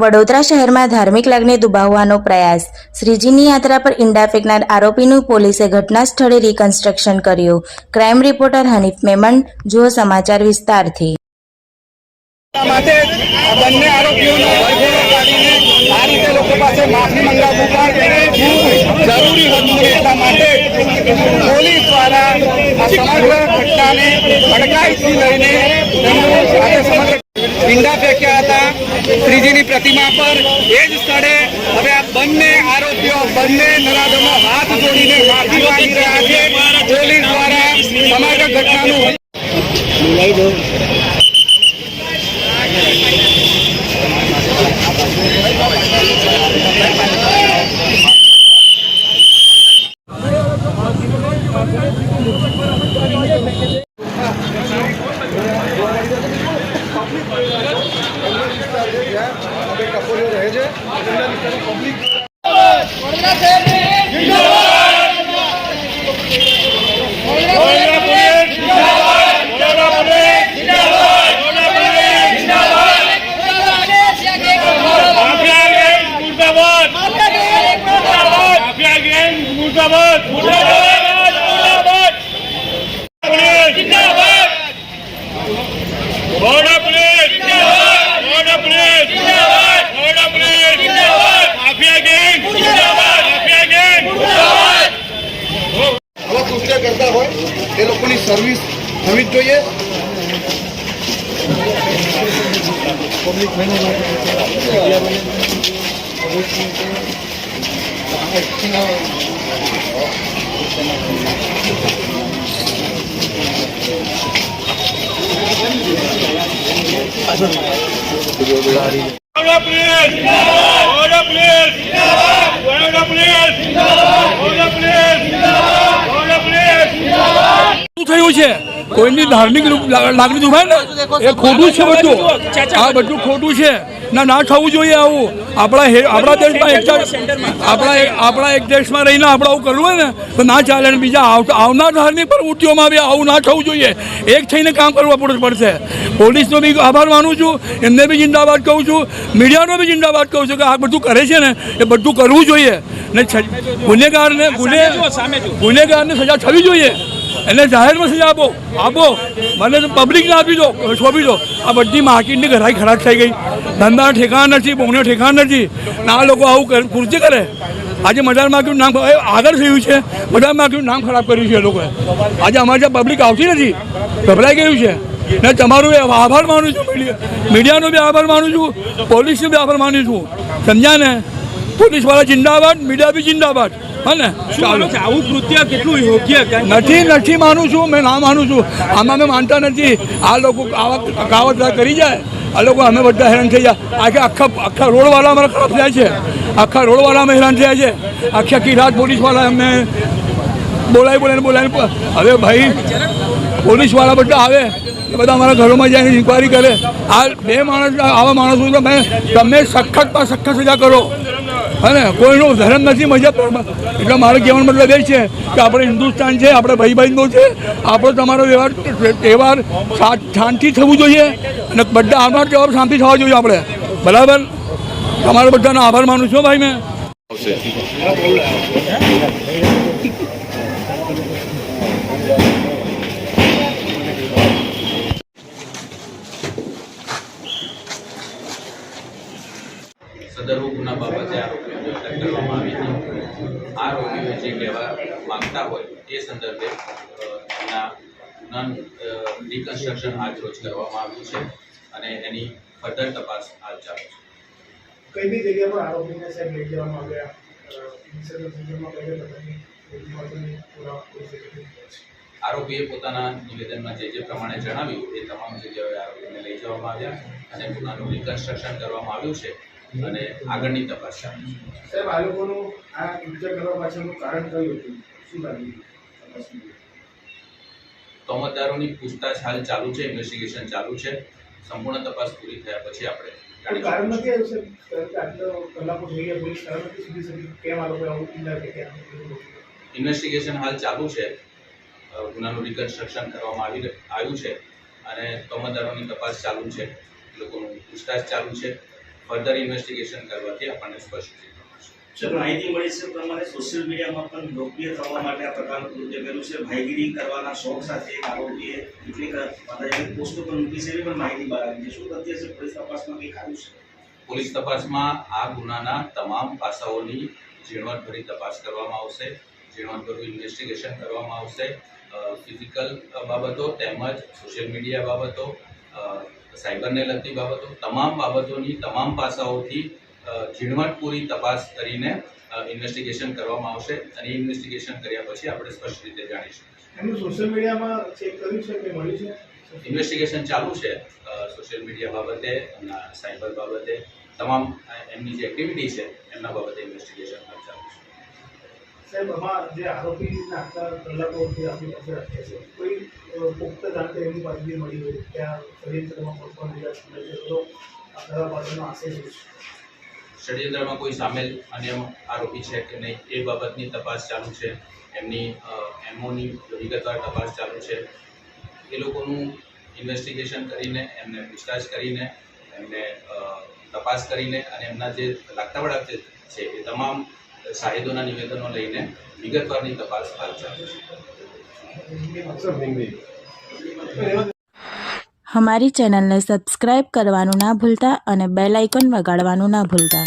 વડોદરા શહેરમાં ધાર્મિક લાગણી દુભાવવાનો પ્રયાસ. શ્રીજીની યાત્રા પર ઈંડા ફેંકનાર આરોપીનું પોલીસે ઘટના સ્થળે રિકન્સ્ટ્રક્શન કર્યું. ક્રાઇમ રિપોર્ટર હનીફ મેમન જુઓ સમાચાર વિસ્તારથી. પોલીસ દ્વારા સમગ્ર ઘટનાને અડકાઈથી લઈને સમગ્ર ઈંડા ફેંક્યા હતા શ્રીજીની પ્રતિમા પર. એ જ સ્થળે હવે આ બંને આરોપીઓ, બંને નરાધમો હાથ જોડીને માફી માંગી રહ્યા છે. પોલીસ દ્વારા સમગ્ર ઘટનાનું માફિયા આવા કૃત્ય કરતા હોય એ લોકોની સર્વિસ થવી જ જોઈએ border police border police border police border police border police શું થયું છે? કોઈની ધાર્મિક લાગણી દુભાય ને? એ ખોટું છે બધું. આ બધું ખોટું છે. ના ના થવું જોઈએ આવું. આપણા આપણા દેશમાં એક આપણા આપણા એક દેશમાં રહીને આપણે આવું કરવું હોય ને તો ના ચાલે ને બીજા આવ- આવનાર ધાર્મિક પ્રવૃત્તિઓમાં બી આવું ના થવું જોઈએ. એક થઈને કામ કરવું પડે- પડશે. પોલીસનો બી આભાર માનું છું. એમને બી જિંદાબાદ કહું છું. મીડિયાનો બી જિંદાબાદ કહું છું કે આ બધું કરે છે ને એ બધું કરવું જોઈએ. ને ગુનેગારને ગુને ગુનેગારને સજા થવી જોઈએ. એને જાહેરમાં સજા આપો આપો, મને તો પબ્લિકને આપી દો, સોંપી દો. આ બધી માર્કેટની ઘરાઈ ખરાબ થઈ ગઈ. ધંધા ઠેકાણ નથી બહુને ઠેકાણ નથી. ને લોકો આવું કરે કૃત્ય કરે. આજે મજાર માર્કેટનું નામ આગળ થયું છે. મજાર માર્કેટનું નામ ખરાબ કર્યું છે એ લોકોએ. આજે અમારે ત્યાં પબ્લિક આવતી નથી. ગભરાઈ ગયું છે. ને તમારું આભાર માનું છું, મીડિયા મીડિયાનો બી આભાર માનું છું, પોલીસનો બી આભાર માનું છું. સમજ્યા ને? પોલીસવાળા જિંદાબાદ મીડિયા બી જિંદાબાદ. હે ને ચાલો. આવું કૃત્ય કેટલું યોગ્ય નથી નથી માનું છું મેં ના માનું છું. આમાં અમે માનતા નથી. આ લોકો આવા કાવતરા કરી જાય. આ લોકો અમે બધા હેરાન થઈ જાય. આખે આખા આખા રોડવાળા અમારા ખરાબ થયા છે. આખા રોડવાળા અમે હેરાન થયા છે. આખી આખી રાત પોલીસવાળા અમે બોલાવી બોલાવીને બોલાવીને હવે ભાઈ પોલીસવાળા બધા આવે. બધા અમારા ઘરોમાં જઈને ઇન્કવાયરી કરે. આ બે માણસ આવા માણસો તમે તમે સખતમાં સખત સજા કરો. અને કોઈનું ધર્મ નથી મજા એટલે મારો કહેવાનો મતલબ એ છે કે આપણે હિન્દુસ્તાન છે, આપણે ભાઈ ભાઈનો છે, આપણો તમારો વ્યવહાર તહેવાર શાંતિ થવું જોઈએ અને બધા આવનાર તહેવાર શાંતિ થવા જોઈએ આપણે. બરાબર? તમારો બધાનો આભાર માનું છું ભાઈ મેં સદરુ ગુના બાબતે આરોપીઓને અટક કરવામાં આવી હતી આરોપીઓ લેવા માંગતા હોય એ સંદર્ભે એના રિકન્સ્ટ્રક્શન આજ રોજ કરવામાં આવ્યું છે અને એની ફર્ધર તપાસ હાલ ચાલુ છે. કઈ બી જગ્યા પર આરોપીને સાહેબ લઈ જવામાં આવ્યા? ઇન્સિડન્ટ સંદર્ભમાં કઈ કઈ પ્રકારની મહત્વની પુરાવા પોલીસે કરી છે? આરોપીએ પોતાના નિવેદનમાં જે જે પ્રમાણે જણાવ્યું એ તમામ જગ્યાએ આરોપીને લઈ જવામાં આવ્યા અને ગુનાનું રિકન્સ્ટ્રક્શન કરવામાં આવ્યું છે. અને આગળની તપાસ ચાલુ છે. સાહેબ આ લોકોનું આ કૃત્ય કરવા પાછળનું કારણ કયું હતું? શું લાગ્યું? તોમતદારોની પૂછતાછ હાલ ચાલુ છે ઇન્વેસ્ટિગેશન ચાલુ છે. સંપૂર્ણ તપાસ પૂરી થયા પછી આપણે કારણ નથી આવ્યું સાહેબ? આટલો કલાકો થઈ ગયા પોલીસ કારણ નથી સુધી શકી કેમ આ લોકો આવું ઈંડા કે ઇન્વેસ્ટિગેશન હાલ ચાલુ છે. ગુનાનું રિકન્સ્ટ્રક્શન કરવામાં આવી આવ્યું છે અને તોમતદારોની તપાસ ચાલુ છે. લોકોનું પૂછતાછ ચાલુ છે. ફર્ધર ઇન્વેસ્ટિગેશન કરવાથી આપણને સ્પષ્ટ જશે માહિતી મળી છે પ્રમાણે સોશિયલ મીડિયામાં પણ લોકપ્રિય થવા માટે આ પ્રકારનું કૃત્ય કર્યું છે. ભાઈગીરી કરવાના શોખ સાથે એક આરોપીએ કેટલીક માતાજીની પોસ્ટો પણ મૂકી છે એવી પણ માહિતી બહાર આવી છે. શું તથ્ય છે? પોલીસ તપાસમાં કંઈ આવ્યું છે? પોલીસ તપાસમાં આ ગુનાના તમામ પાસાઓની ઝીણવટભરી તપાસ કરવામાં આવશે. ઝીણવટભર્યું ઇન્વેસ્ટિગેશન કરવામાં આવશે. ફિઝિકલ બાબતો તેમજ સોશિયલ મીડિયા બાબતો સાયબરને લગતી બાબતો તમામ બાબતોની તમામ પાસાઓથી ઝીણવટપૂરી તપાસ કરીને ઇન્વેસ્ટિગેશન કરવામાં આવશે અને ઇન્વેસ્ટિગેશન કર્યા પછી આપણે સ્પષ્ટ રીતે જાણીશું. એમનું સોશિયલ મીડિયામાં ચેક કર્યું છે કે મળ્યું છે? ઇન્વેસ્ટિગેશન ચાલુ છે. સોશિયલ મીડિયા બાબતે સાયબર બાબતે તમામ એમની જે એક્ટિવિટી છે એમના બાબતે ઇન્વેસ્ટિગેશન સાહેબ આમાં જે આરોપીના રાખ્યા છે, કોઈ પુખ્ત જાણકારી એમની પાસેથી મળી હોય, ત્યાં ષડયંત્રમાં કોઈ પણ વિરાટ મળે તો આ આશય છે? ષડયંત્રમાં કોઈ સામેલ અન્ય આરોપી છે કે નહીં, એ બાબતની તપાસ ચાલુ છે, એમની એમઓની વિગતવાર તપાસ ચાલુ છે. એ લોકોનું ઇન્વેસ્ટિગેશન કરીને, એમને પૂછતાછ કરીને, એમને તપાસ કરીને અને એમના જે લાગતા વળગતા છે, એ તમામ સાહિદોના નિવેદનો લઈને વિગતવારની તપાસ હાલ ચાલુ અમારી ચેનલને સબસ્ક્રાઇબ કરવાનું ના ભૂલતા અને બેલ આઇકન વગાડવાનું ના ભૂલતા.